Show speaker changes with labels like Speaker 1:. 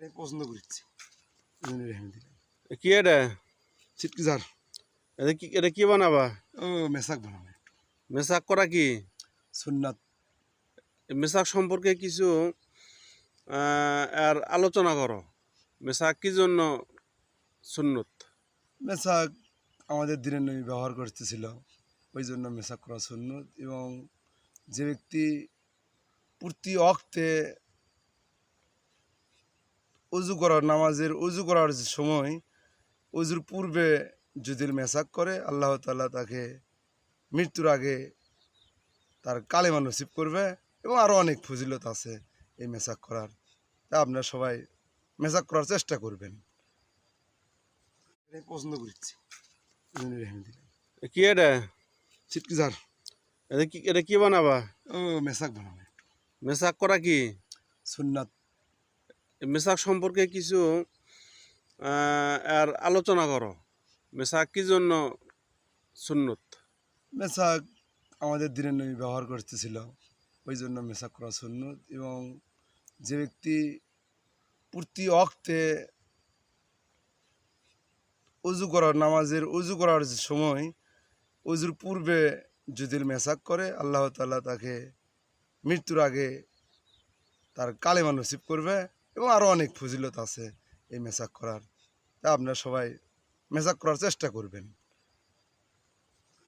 Speaker 1: এটাই পছন্দ করছি
Speaker 2: কি এটা
Speaker 1: যার
Speaker 2: এটা কি এটা কি বানাবা
Speaker 1: ও মেসাক বানাবো
Speaker 2: মেসাক করা কি
Speaker 1: সুন্নাত
Speaker 2: মেসাক সম্পর্কে কিছু আর আলোচনা করো। মেসাক কি জন্য সুন্নত?
Speaker 1: মেসাক আমাদের দিনের নবী ব্যবহার করতেছিল। ওই জন্য মেসাক করা সুন্নত এবং যে ব্যক্তি প্রতি অক্তে উজু করার নামাজের উজু করার সময় উজুর পূর্বে যদি মেসাক করে আল্লাহ তাআলা তাকে মৃত্যুর আগে তার কালেমা নসিব করবে এবং আরও অনেক ফজিলত আছে এই মেসাক করার। তা আপনারা সবাই মেসাক করার চেষ্টা করবেন। পছন্দ করছি।
Speaker 2: কি এটা?
Speaker 1: চিটকি যার
Speaker 2: এটা কি এটা কি বানাবা?
Speaker 1: ও মেসাক বানাবে
Speaker 2: মেসাক করা কি?
Speaker 1: সুন্নাত
Speaker 2: মেসাক সম্পর্কে কিছু আর আলোচনা করো। মেসাক কি জন্য সুন্নত?
Speaker 1: মেসাক আমাদের দিনের নবী ব্যবহার করতেছিল, ওই জন্য মেসাক করা সুন্নত এবং যে ব্যক্তি প্রতি অক্তে উজু করার নামাজের উজু করার সময়, উজুর পূর্বে যদি মেসাক করে, আল্লাহ তাআলা তাকে মৃত্যুর আগে তার কালেমা নসিব করবে এবং আরও অনেক ফজিলত আছে এই মেসাক করার। তা আপনারা সবাই মেসাক করার চেষ্টা করবেন।